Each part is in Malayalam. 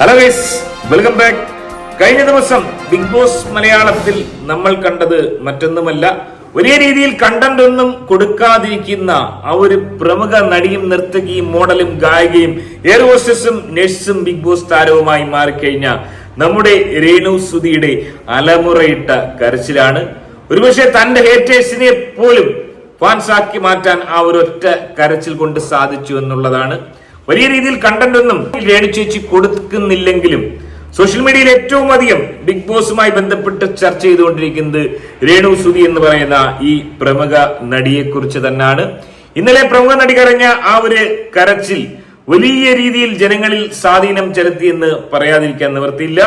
ഹലോ ഗൈസ് വെൽക്കം ബാക്ക് കഴിഞ്ഞ ദിവസം ബിഗ് ബോസ് മലയാളത്തിൽ നമ്മൾ കണ്ടത് മറ്റൊന്നുമല്ല. ഒരേ രീതിയിൽ കണ്ടന്റ് ഒന്നും കൊടുക്കാതിരിക്കുന്ന ആ ഒരു പ്രമുഖ നടിയും നർത്തകിയും മോഡലും ഗായികയും എയർ ഹോസ്റ്റസും നഴ്സും ബിഗ് ബോസ് താരവുമായി മാറിക്കഴിഞ്ഞ നമ്മുടെ രേണു സുധിയുടെ അലമുറയിട്ട കരച്ചിലാണ്. ഒരുപക്ഷെ തന്റെ ഹേറ്റേഴ്സിനെ പോലും ഫാൻസാക്കി മാറ്റാൻ ആ ഒരു ഒറ്റ കരച്ചിൽ കൊണ്ട് സാധിച്ചു എന്നുള്ളതാണ്. വലിയ രീതിയിൽ കണ്ടന്റ് ഒന്നും രേണു ചേച്ചി കൊടുക്കുന്നില്ലെങ്കിലും സോഷ്യൽ മീഡിയയിൽ ഏറ്റവും അധികം ബിഗ് ബോസുമായി ബന്ധപ്പെട്ട് ചർച്ച ചെയ്തുകൊണ്ടിരിക്കുന്നത് രേണു സുധി എന്ന് പറയുന്ന ഈ പ്രമുഖ നടിയെ കുറിച്ച് തന്നെയാണ്. ഇന്നലെ പ്രമുഖ നടി കരഞ്ഞ ആ ഒരു കരച്ചിൽ വലിയ രീതിയിൽ ജനങ്ങളിൽ സ്വാധീനം ചെലുത്തിയെന്ന് പറയാതിരിക്കാൻ നിവർത്തിയില്ല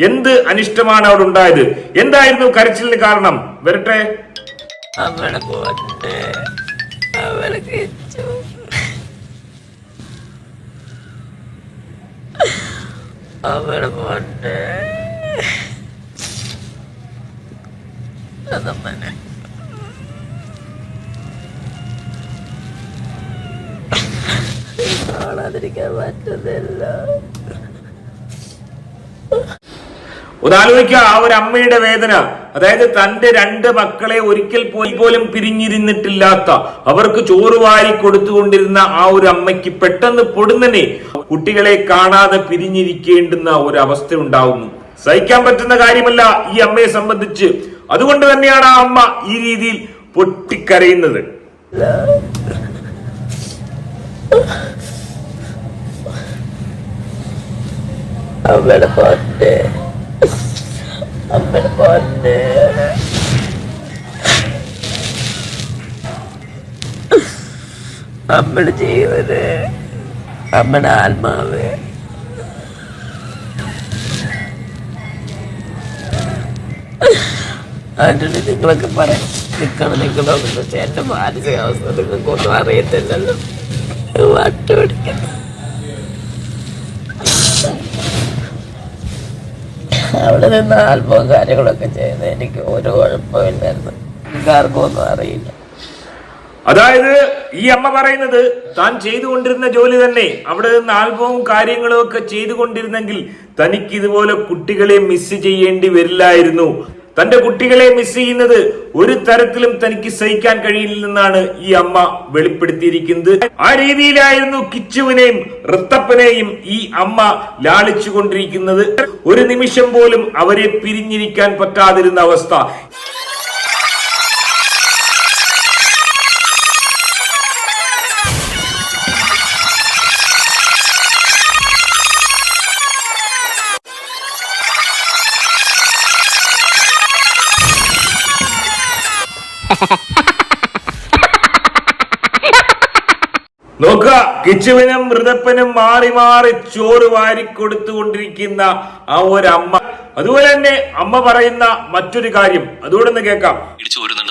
എന്ത് അനിഷ്ടമാണ് അവിടെ ഉണ്ടായത്? എന്തായിരുന്നു കരച്ചിലിന് കാരണം? വരട്ടെ. അവളെ പോട്ടെ അവളെ അവളെ പോട്ടെ. കാണാതിരിക്കാൻ പറ്റുന്നില്ല. ഒന്നാലോചിക്കുക ആ ഒരു അമ്മയുടെ വേദന. അതായത് തന്റെ രണ്ട് മക്കളെ ഒരിക്കൽ പോലും പിരിഞ്ഞിരുന്നിട്ടില്ലാത്ത അവർക്ക് ചോറ് വാരി കൊടുത്തുകൊണ്ടിരുന്ന ആ ഒരു അമ്മയ്ക്ക് പെട്ടെന്ന് പൊടുന്നനെ കുട്ടികളെ കാണാതെ പിരിഞ്ഞിരിക്കേണ്ടുന്ന ഒരു അവസ്ഥ ഉണ്ടാവുന്നു. സഹിക്കാൻ പറ്റുന്ന കാര്യമല്ല ഈ അമ്മയെ സംബന്ധിച്ച്. അതുകൊണ്ട് തന്നെയാണ് ആ അമ്മ ഈ രീതിയിൽ പൊട്ടിക്കരയുന്നത്. അവളെ പോട്ടെ അവളെ പോട്ടെ അമ്മയുടെ ജീവന് അമ്മയുടെ ആത്മാവ്. അതിന്റെ നിങ്ങളൊക്കെ പറയാം. നിൽക്കണം നിൽക്കണോ പക്ഷെ എന്റെ മാനസികാവസ്ഥ നിങ്ങൾക്കൊന്നും അറിയത്തില്ലല്ലോ. വട്ടുപിടിക്കുന്നു അവിടെ നിന്ന് ആൽബവും കാര്യങ്ങളൊക്കെ ചെയ്ത് എനിക്ക് ഒരു കുഴപ്പമില്ലായിരുന്നു. ആർക്കൊന്നും അറിയില്ല. അതായത് ഈ അമ്മ പറയുന്നത് താൻ ചെയ്തുകൊണ്ടിരുന്ന ജോലി തന്നെ അവിടെ നിന്ന് ആൽബവും കാര്യങ്ങളും ഒക്കെ ചെയ്തുകൊണ്ടിരുന്നെങ്കിൽ തനിക്ക് ഇതുപോലെ കുട്ടികളെ മിസ് ചെയ്യേണ്ടി വരില്ലായിരുന്നു. തന്റെ കുട്ടികളെ മിസ് ചെയ്യുന്നത് ഒരു തരത്തിലും തനിക്ക് സഹിക്കാൻ കഴിയില്ലെന്നാണ് ഈ അമ്മ വെളിപ്പെടുത്തിയിരിക്കുന്നത്. ആ രീതിയിലായിരുന്നു കിച്ചുവിനെയും ഋത്തപ്പനെയും ഈ അമ്മ ലാളിച്ചു കൊണ്ടിരിക്കുന്നത് ഒരു നിമിഷം പോലും അവരെ പിരിഞ്ഞിരിക്കാൻ പറ്റാതിരുന്ന അവസ്ഥ. നോക്കുക കിച്ചുവിനും മൃതപ്പനും മാറി മാറി ചോറ് വാരി കൊടുത്തുകൊണ്ടിരിക്കുന്ന ആ ഒരു അമ്മ അതുപോലെ തന്നെ അമ്മ പറയുന്ന മറ്റൊരു കാര്യം അതുകൂടെ ഒന്ന് കേൾക്കാം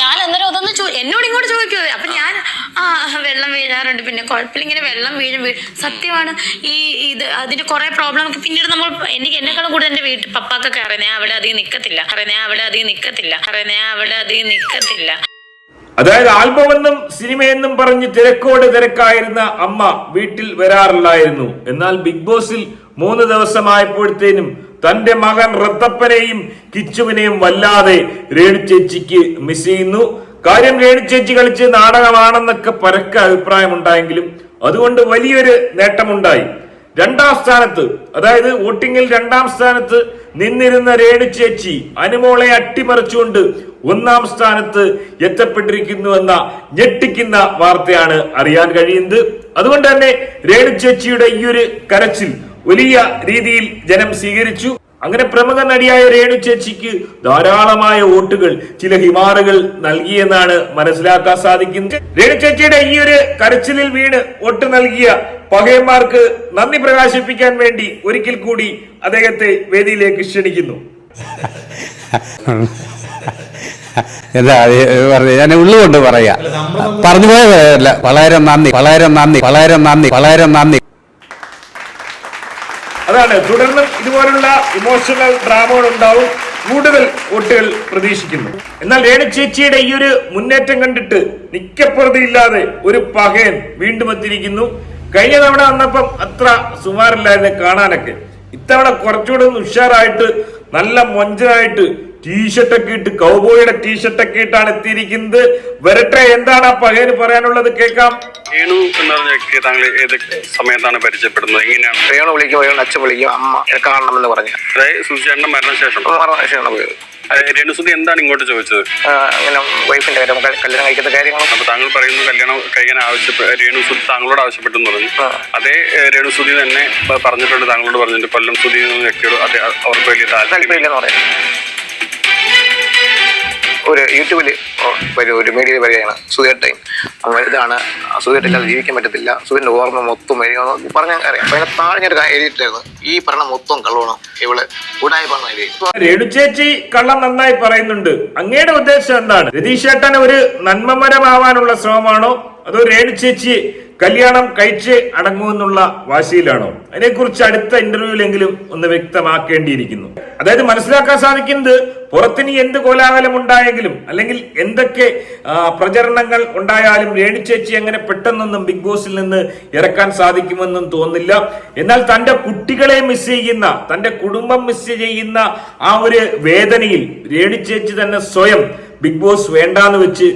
ഞാൻ അന്നേരം അതൊന്ന് എന്നോട് ഇങ്ങോട്ട് ചോദിക്കുക അപ്പൊ ഞാൻ ആ വെള്ളം വീഴാറുണ്ട്. പിന്നെ കുഴപ്പമില്ല ഇങ്ങനെ വെള്ളം വീഴും. സത്യമാണ് ഈ ഇത് അതിന്റെ കുറെ പ്രോബ്ലം ഒക്കെ. പിന്നീട് നമ്മൾ എനിക്ക് എന്നെക്കാളും കൂടുതൽ എന്റെ വീട്ടിൽ പപ്പാക്കൊക്കെ അറിയാം ഞാൻ അവിടെ അധികം നിക്കത്തില്ല. അറിയാം ഞാൻ അവിടെ അധികം നിക്കത്തില്ല. അറിയാം ഞാൻ അവിടെ അധികം നിക്കത്തില്ല. അതായത് ആൽബമെന്നും സിനിമയെന്നും പറഞ്ഞ് തിരക്കോട് തിരക്കായിരുന്ന അമ്മ വീട്ടിൽ വരാറില്ലായിരുന്നു. എന്നാൽ ബിഗ് ബോസിൽ മൂന്ന് ദിവസമായപ്പോഴത്തേനും തന്റെ മകൻ റത്തപ്പനെയും കിച്ചുവിനെയും വല്ലാതെ രേണു ചേച്ചിക്ക് മിസ് ചെയ്യുന്നു. കാര്യം രേണു ചേച്ചി കളിച്ച് നാടകമാണെന്നൊക്കെ പരക്കെ അഭിപ്രായമുണ്ടായെങ്കിലും അതുകൊണ്ട് വലിയൊരു നേട്ടമുണ്ടായി. രണ്ടാം സ്ഥാനത്ത് അതായത് വോട്ടിംഗിൽ രണ്ടാം സ്ഥാനത്ത് നിന്നിരുന്ന രേണു ചേച്ചി അനുമോളെ അട്ടിമറിച്ചുകൊണ്ട് ഒന്നാം സ്ഥാനത്ത് എത്തപ്പെട്ടിരിക്കുന്നു എന്ന ഞെട്ടിക്കുന്ന വാർത്തയാണ് അറിയാൻ കഴിയുന്നത്. അതുകൊണ്ട് തന്നെ രേണു ചേച്ചിയുടെ ഈ ഒരു കരച്ചിൽ വലിയ രീതിയിൽ ജനം സ്വീകരിച്ചു. അങ്ങനെ പ്രമുഖ നടിയായ രേണു ചേച്ചിക്ക് ധാരാളമായ വോട്ടുകൾ ചില ഹിമാറുകൾ നൽകിയെന്നാണ് മനസ്സിലാക്കാൻ സാധിക്കുന്നത്. രേണു ചേച്ചിയുടെ ഈ ഒരു കരച്ചിലിൽ വീണ് വോട്ട് നൽകിയ പകയന്മാർക്ക് നന്ദി പ്രകാശിപ്പിക്കാൻ വേണ്ടി ഒരിക്കൽ കൂടി അദ്ദേഹത്തെ വേദിയിലേക്ക് ക്ഷണിക്കുന്നു. എന്താ ഞാൻ ഉള്ളുകൊണ്ട് പറയാ. പറഞ്ഞു പോയതല്ല. വളരെ നന്ദി വളരെ നന്ദി വളരെ നന്ദി വളരെ നന്ദി. അതാണ്. തുടർന്ന് ഇതുപോലുള്ള ഇമോഷണൽ ഡ്രാമകൾ ഉണ്ടാവും കൂടുതൽ വോട്ടുകൾ പ്രതീക്ഷിക്കുന്നു. എന്നാൽ രേണു ചേച്ചിയുടെ ഈ ഒരു മുന്നേറ്റം കണ്ടിട്ട് നിക്കപ്പുറതിയില്ലാതെ ഒരു പകയൻ വീണ്ടും എത്തിയിരിക്കുന്നു. കഴിഞ്ഞ തവണ വന്നപ്പം അത്ര സുമാറില്ലായിരുന്നു കാണാനൊക്കെ. ഇത്തവണ കുറച്ചുകൂടെ ഒന്ന് ഉഷാറായിട്ട് നല്ല മൊഞ്ചനായിട്ട് ടീഷർട്ടൊക്കെ ഇട്ട് കൗബോയുടെ ടീഷർട്ടൊക്കെ ഇട്ടാണ് എത്തിയിരിക്കുന്നത്. വരട്ടെ എന്താണ് ആ പകയന് പറയാനുള്ളത് കേൾക്കാം. വേണു എന്ന് പറഞ്ഞ വ്യക്തിയെ താങ്കൾ ഏത് സമയത്താണ് പരിചയപ്പെടുന്നത്? എങ്ങനെയാണ്? രേണു വിളിക്കും അയാൾ അച്ഛൻ വിളിക്കും അമ്മ എന്നെ കാണണമെന്ന് പറഞ്ഞു. അതായത് സുചേട്ടന്റെ മരണശേഷം. മരണശേഷമാണ് പോയത്. രണ്ടുസുതി എന്താണ് ഇങ്ങോട്ട് ചോദിച്ചത്? ആ, വൈഫിന്റെ കാര്യം കല്യാണം കഴിക്കുന്ന കാര്യങ്ങളും അപ്പൊ താങ്കൾ പറയുന്നു കല്യാണം കഴിക്കാൻ ആവശ്യപ്പെട്ട രേണുസുതി താങ്കളോട് ആവശ്യപ്പെട്ടെന്ന് പറഞ്ഞു. അതേ രേണുസുതി തന്നെ പറഞ്ഞിട്ടുണ്ട് താങ്കളോട് പറഞ്ഞിട്ടുണ്ട്. കൊല്ലം സുതി എന്ന വ്യക്തിയോട് അതേ അവർക്ക് വലിയ താല്പര്യം. ഒരു യൂട്യൂബിൽ വരും ഒരു മീഡിയയിൽ വരികയാണ് സുധേട്ടൻ ഇതാണ് സുധേട്ടില്ലാതെ ജീവിക്കാൻ പറ്റത്തില്ല. സുധേന്റെ ഓർമ്മ മൊത്തം വരികയെന്ന് പറഞ്ഞാൽ അറിയാം അപ്പം അതിനെ ഞാൻ എഴുതിയിട്ടായിരുന്നു ഈ പറഞ്ഞ മൊത്തം കള്ളണം ഇവൾ ഉടായി പറഞ്ഞേച്ചി കള്ളം നന്നായി പറയുന്നുണ്ട്. അങ്ങയുടെ ഉദ്ദേശം എന്താണ്? രതീഷ് ചേട്ടൻ ഒരു നന്മമരമാവാനുള്ള ശ്രമമാണോ? അതോ രേണു ചേച്ചി കല്യാണം കഴിച്ച് അടങ്ങുമെന്നുള്ള വാശിയിലാണോ? അതിനെക്കുറിച്ച് അടുത്ത ഇന്റർവ്യൂവിലെങ്കിലും ഒന്ന് വ്യക്തമാക്കേണ്ടിയിരിക്കുന്നു. അതായത് മനസ്സിലാക്കാൻ സാധിക്കുന്നത് പുറത്തിനി എന്ത് കോലാഹലം ഉണ്ടായെങ്കിലും അല്ലെങ്കിൽ എന്തൊക്കെ പ്രചരണങ്ങൾ ഉണ്ടായാലും രേണു ചേച്ചി അങ്ങനെ പെട്ടെന്നൊന്നും ബിഗ് ബോസിൽ നിന്ന് ഇറക്കാൻ സാധിക്കുമെന്നും തോന്നില്ല എന്നാൽ തന്റെ കുട്ടികളെ മിസ് ചെയ്യുന്ന തന്റെ കുടുംബം മിസ് ചെയ്യുന്ന ആ ഒരു വേദനയിൽ രേണു ചേച്ചി തന്നെ സ്വയം ബിഗ് ബോസ് വേണ്ടാന്ന് വെച്ച്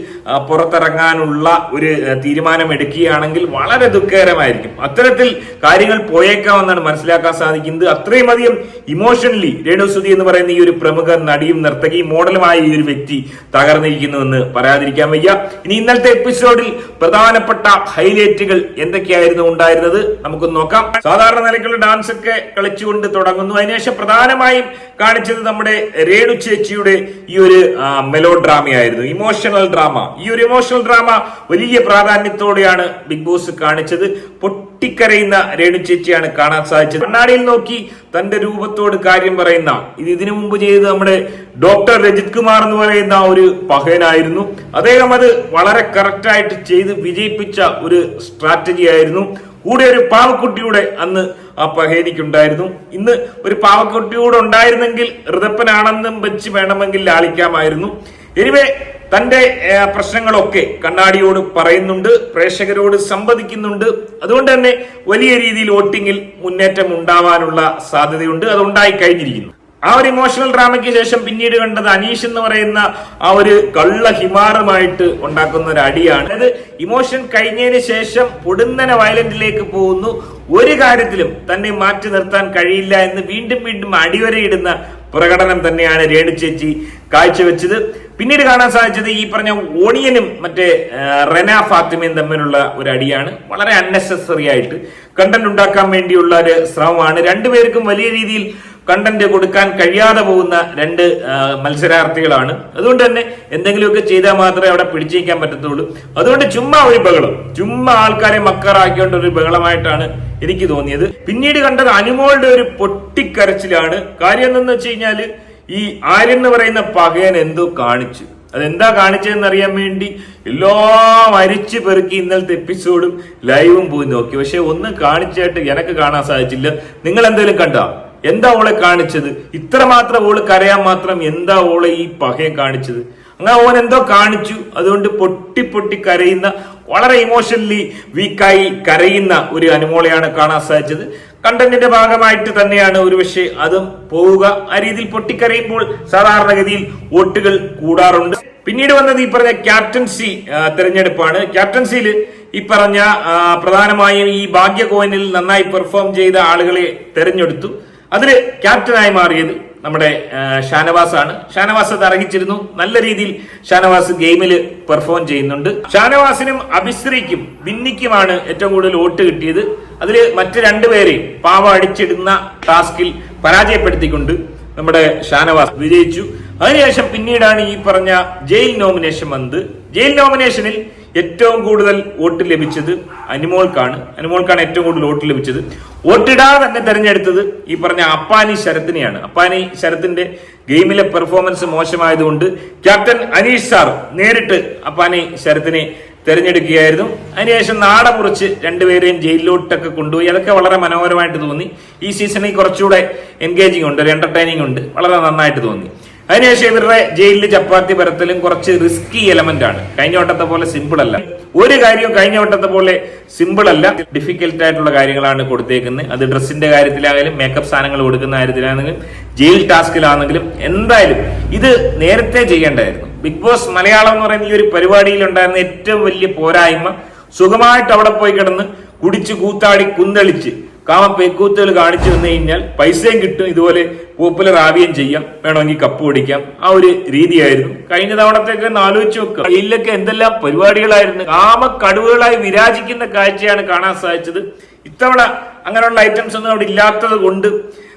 പുറത്തിറങ്ങാനുള്ള ഒരു തീരുമാനം എടുക്കുകയാണെങ്കിൽ വളരെ ദുഃഖകരമായിരിക്കും. അത്തരത്തിൽ കാര്യങ്ങൾ പോയേക്കാമെന്നാണ് മനസ്സിലാക്കാൻ സാധിക്കുന്നത്. അത്രയും അധികം ഇമോഷണലി രേണുസുതി എന്ന് പറയുന്ന ഈ ഒരു പ്രമുഖ നടിയും നർത്തകിയും മോഡലുമായ ഈ ഒരു വ്യക്തി തകർന്നിരിക്കുന്നുവെന്ന് പറയാതിരിക്കാൻ വയ്യ. ഇനി ഇന്നലത്തെ എപ്പിസോഡിൽ പ്രധാനപ്പെട്ട ഹൈലൈറ്റുകൾ എന്തൊക്കെയായിരുന്നു ഉണ്ടായിരുന്നത്? നമുക്ക് നോക്കാം. സാധാരണ നിലയ്ക്കുള്ള ഡാൻസ് ഒക്കെ കളിച്ചുകൊണ്ട് തുടങ്ങുന്നു. അതിനുശേഷം പ്രധാനമായും കാണിച്ചത് നമ്മുടെ രേണു ചേച്ചിയുടെ ഈ ഒരു മെലോ ഡ്രാമയായിരുന്നു ഇമോഷണൽ ഡ്രാമ ഈ ഒരു ഇമോഷണൽ ഡ്രാമ വലിയ പ്രാധാന്യത്തോടെയാണ് ബിഗ് ബോസ് കാണിച്ചത്. പൊട്ടിക്കരയുന്ന രേണു ചേച്ചിയാണ് കാണാൻ സാധിച്ചത്. കണ്ണാടിയിൽ നോക്കി തന്റെ രൂപത്തോട് കാര്യം പറയുന്ന ഇത് ഇതിനു മുമ്പ് ചെയ്തത് നമ്മുടെ ഡോക്ടർ രജിത് കുമാർ എന്ന് പറയുന്ന ഒരു പഹയനായിരുന്നു. അദ്ദേഹം അത് വളരെ കറക്റ്റായിട്ട് ചെയ്ത് വിജയിപ്പിച്ച ഒരു സ്ട്രാറ്റജി ആയിരുന്നു. കൂടെ ഒരു പാവക്കുട്ടിയുടെ അന്ന് ആ പഹേനിക്കുണ്ടായിരുന്നു ഇന്ന് ഒരു പാവക്കുട്ടിയോട് ഉണ്ടായിരുന്നെങ്കിൽ ഋതപ്പനാണെന്നും വെച്ച് വേണമെങ്കിൽ ലാളിക്കാമായിരുന്നു. എനിവേ തന്റെ പ്രശ്നങ്ങളൊക്കെ കണ്ണാടിയോട് പറയുന്നുണ്ട് പ്രേക്ഷകരോട് സംവദിക്കുന്നുണ്ട്. അതുകൊണ്ട് തന്നെ വലിയ രീതിയിൽ വോട്ടിങ്ങിൽ മുന്നേറ്റം ഉണ്ടാവാനുള്ള സാധ്യതയുണ്ട്. അത് ഉണ്ടായി കഴിഞ്ഞിരിക്കുന്നു. ആ ഒരു ഇമോഷണൽ ഡ്രാമയ്ക്ക് ശേഷം പിന്നീട് കണ്ടത് അനീഷ് എന്ന് പറയുന്ന ആ ഒരു കള്ള ഹിമാറുമായിട്ട് ഉണ്ടാക്കുന്ന ഒരു അടിയാണ്. അതായത് ഇമോഷൻ കഴിഞ്ഞതിന് ശേഷം പൊടുന്നനെ വയലന്റിലേക്ക് പോകുന്നു. ഒരു കാര്യത്തിലും തന്നെ മാറ്റി നിർത്താൻ കഴിയില്ല എന്ന് വീണ്ടും വീണ്ടും അടിവരയിടുന്ന പ്രകടനം തന്നെയാണ് രേണു ചേച്ചി കാഴ്ചവെച്ചത്. പിന്നീട് കാണാൻ സാധിച്ചത് ഈ പറഞ്ഞ ഓണിയനും മറ്റേ റെന ഫാത്തിമയും തമ്മിലുള്ള ഒരു അടിയാണ്. വളരെ അൺനെസസറി ആയിട്ട് കണ്ടന്റ് ഉണ്ടാക്കാൻ വേണ്ടിയുള്ള ഒരു ശ്രമമാണ്. രണ്ടുപേർക്കും വലിയ രീതിയിൽ കണ്ടന്റ് കൊടുക്കാൻ കഴിയാതെ പോകുന്ന രണ്ട് മത്സരാർത്ഥികളാണ്. അതുകൊണ്ട് തന്നെ എന്തെങ്കിലുമൊക്കെ ചെയ്താൽ മാത്രമേ അവിടെ പിടിച്ചേക്കാൻ പറ്റത്തുള്ളൂ. അതുകൊണ്ട് ചുമ്മാ ഒരു ബഹളം. ചുമ്മാ ആൾക്കാരെ മക്കാറാക്കിയോണ്ട് ഒരു ബഹളമായിട്ടാണ് എനിക്ക് തോന്നിയത്. പിന്നീട് കണ്ടത് അനുമോളുടെ ഒരു പൊട്ടിക്കരച്ചിലാണ്. കാര്യം എന്തെന്ന് വെച്ച് കഴിഞ്ഞാൽ ഈ ആര്യൻ എന്ന് പറയുന്ന പകയൻ എന്തോ കാണിച്ചു. അതെന്താ കാണിച്ചതെന്ന് അറിയാൻ വേണ്ടി? എല്ലാം അരിച്ചു പെറുക്കി ഇന്നലത്തെ എപ്പിസോഡും ലൈവും പോയി നോക്കി. പക്ഷെ ഒന്നും കാണിച്ചായിട്ട് എനക്ക് കാണാൻ സാധിച്ചില്ല. നിങ്ങൾ എന്തെങ്കിലും കണ്ടോ? എന്താ ഓളെ കാണിച്ചത്? ഇത്രമാത്രം ഓൾ കരയാൻ മാത്രം എന്താ ഓളെ ഈ പകയം കാണിച്ചത്? അങ്ങനെ ഓൻ എന്തോ കാണിച്ചു. അതുകൊണ്ട് പൊട്ടി പൊട്ടി കരയുന്ന വളരെ ഇമോഷണലി വീക്കായി കരയുന്ന ഒരു അനുമോളയാണ് കാണാൻ സാധിച്ചത്. കണ്ടന്റിന്റെ ഭാഗമായിട്ട് തന്നെയാണ് ഒരുപക്ഷെ അതും പോവുക. ആ രീതിയിൽ പൊട്ടിക്കരയുമ്പോൾ സാധാരണഗതിയിൽ വോട്ടുകൾ കൂടാറുണ്ട്. പിന്നീട് വന്നത് ഈ പറഞ്ഞ ക്യാപ്റ്റൻസി തെരഞ്ഞെടുപ്പാണ്. ക്യാപ്റ്റൻസിയിൽ ഈ പറഞ്ഞ പ്രധാനമായും ഈ ഭാഗ്യ കോയിനിൽ നന്നായി പെർഫോം ചെയ്ത ആളുകളെ തെരഞ്ഞെടുത്തു. അതിൽ ക്യാപ്റ്റനായി മാറിയത് നമ്മുടെ ഷാനവാസ് ആണ് ഷാനവാസ് അത് അർഹിച്ചിരുന്നു. നല്ല രീതിയിൽ ഷാനവാസ് ഗെയിമിൽ പെർഫോം ചെയ്യുന്നുണ്ട്. ഷാനവാസിനും അഭിശ്രീക്കും ബിന്നിക്കുമാണ് ഏറ്റവും കൂടുതൽ വോട്ട് കിട്ടിയത്. അതിൽ മറ്റ് രണ്ടുപേരെയും പാവ അടിച്ചിടുന്ന ടാസ്കിൽ പരാജയപ്പെടുത്തിക്കൊണ്ട് നമ്മുടെ ഷാനവാസ് വിജയിച്ചു. അതിനുശേഷം പിന്നീടാണ് ഈ പറഞ്ഞ ജയിൽ നോമിനേഷൻ വന്നത്. ജയിൽ നോമിനേഷനിൽ ഏറ്റവും കൂടുതൽ വോട്ട് ലഭിച്ചത് അനുമോൾക്കാണ്. അനുമോൾക്കാണ് ഏറ്റവും കൂടുതൽ വോട്ട് ലഭിച്ചത്. വോട്ടിടാതെ തന്നെ തെരഞ്ഞെടുത്തത് ഈ പറഞ്ഞ അപ്പാനി ശരത്തിനെയാണ്. അപ്പാനി ശരത്തിന്റെ ഗെയിമിലെ പെർഫോമൻസ് മോശമായതുകൊണ്ട് ക്യാപ്റ്റൻ അനീഷ് സാർ നേരിട്ട് അപ്പാനി ശരത്തിനെ തെരഞ്ഞെടുക്കുകയായിരുന്നു. അതിനുശേഷം നാട മുറിച്ച് രണ്ടുപേരെയും ജയിലിലോട്ടൊക്കെ കൊണ്ടുപോയി. അതൊക്കെ വളരെ മനോഹരമായിട്ട് തോന്നി. ഈ സീസണിൽ കുറച്ചുകൂടെ എൻഗേജിങ് ഉണ്ട് ഒരു എന്റർടൈനിങ് ഉണ്ട്. വളരെ നന്നായിട്ട് തോന്നി. അതിനുശേഷം ഇവരുടെ ജയിലിൽ ചപ്പാത്തി പരത്തലും കുറച്ച് റിസ്കി എലമെന്റ് ആണ്. കഴിഞ്ഞ വട്ടത്തെ പോലെ സിമ്പിൾ അല്ല. ഒരു കാര്യവും കഴിഞ്ഞ വട്ടത്തെ പോലെ സിമ്പിൾ അല്ല. ഡിഫിക്കൽട്ട് ആയിട്ടുള്ള കാര്യങ്ങളാണ് കൊടുത്തേക്കുന്നത്. അത് ഡ്രസ്സിന്റെ കാര്യത്തിലായാലും മേക്കപ്പ് സാധനങ്ങൾ കൊടുക്കുന്ന കാര്യത്തിലാണെങ്കിലും ജയിൽ ടാസ്കിലാണെങ്കിലും എന്തായാലും ഇത് നേരത്തെ ചെയ്യേണ്ടതായിരുന്നു. ബിഗ് ബോസ് മലയാളം എന്ന് പറയുന്ന ഈ ഒരു പരിപാടിയിൽ ഉണ്ടായിരുന്ന ഏറ്റവും വലിയ പോരായ്മ സുഖമായിട്ട് അവിടെ പോയി കിടന്ന് കുടിച്ച് കൂത്താടി കുന്തളിച്ച് കാമ പേക്കൂത്തുകൾ കാണിച്ചു വന്നു കഴിഞ്ഞാൽ പൈസയും കിട്ടും ഇതുപോലെ പോപ്പുലർ ആവുകയും ചെയ്യാം. വേണമെങ്കിൽ കപ്പ് പിടിക്കാം ആ ഒരു രീതിയായിരുന്നു. കഴിഞ്ഞ തവണത്തേക്ക് ഒന്ന് ആലോചിച്ച് നോക്കുക ജയിലിലൊക്കെ എന്തെല്ലാം പരിപാടികളായിരുന്നു. കാമ കടുവകളായി വിരാജിക്കുന്ന കാഴ്ചയാണ് കാണാൻ സാധിച്ചത്. ഇത്തവണ അങ്ങനെയുള്ള ഐറ്റംസ് ഒന്നും അവിടെ ഇല്ലാത്തത് കൊണ്ട്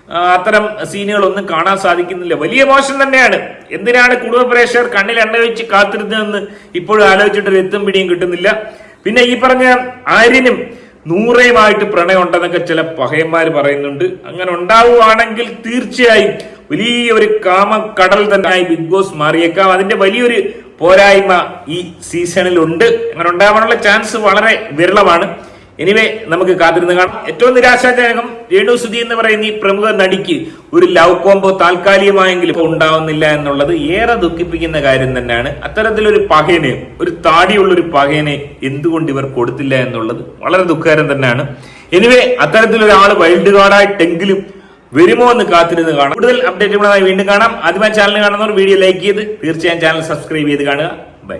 അത്തരം സീനുകളൊന്നും കാണാൻ സാധിക്കുന്നില്ല. വലിയ മോശം തന്നെയാണ്. എന്തിനാണ് കുടുംബ പ്രേക്ഷകർ കണ്ണിൽ എണ്ണ വെച്ച് കാത്തിരുന്നതെന്ന് ഇപ്പോഴും ആലോചിച്ചിട്ട് എത്തും പിടിയും കിട്ടുന്നില്ല. പിന്നെ ഈ പറഞ്ഞ ആര്യനും നൂറയുമായിട്ട് പ്രണയം ഉണ്ടെന്നൊക്കെ ചില പഹയന്മാർ പറയുന്നുണ്ട്. അങ്ങനെ ഉണ്ടാവുകയാണെങ്കിൽ തീർച്ചയായും വലിയൊരു കാമ കടൽ തന്നെ ബിഗ് ബോസ് മാറിയേക്കാം. അതിന്റെ വലിയൊരു പോരായ്മ ഈ സീസണിൽ ഉണ്ട് അങ്ങനെ ഉണ്ടാവാനുള്ള ചാൻസ് വളരെ വിരളമാണ്. എനിവേ നമുക്ക് കാത്തിരുന്ന് കാണാം. ഏറ്റവും നിരാശാജനകം രേണു സുധി എന്ന് പറയുന്ന ഈ പ്രമുഖ നടിക്ക് ഒരു ലവ് കോംബോ താൽക്കാലികമായെങ്കിലും ഉണ്ടാവുന്നില്ല എന്നുള്ളത് ഏറെ ദുഃഖിപ്പിക്കുന്ന കാര്യം തന്നെയാണ്. അത്തരത്തിലൊരു പകേനെ ഒരു താടിയുള്ള ഒരു പകയനെ എന്തുകൊണ്ട് ഇവർ കൊടുത്തില്ല എന്നുള്ളത് വളരെ ദുഃഖകരം തന്നെയാണ്. എനിവേ അത്തരത്തിലൊരാൾ വൈൽഡ് കാർഡായിട്ടെങ്കിലും വരുമോ എന്ന് കാത്തിരുന്ന് കാണാം. കൂടുതൽ അപ്ഡേറ്റുകളായി വീണ്ടും കാണാം. ആദ്യമായി ചാനൽ കാണുന്നവർ വീഡിയോ ലൈക്ക് ചെയ്ത് തീർച്ചയായും ചാനൽ സബ്സ്ക്രൈബ് ചെയ്ത് കാണുക. ബൈ.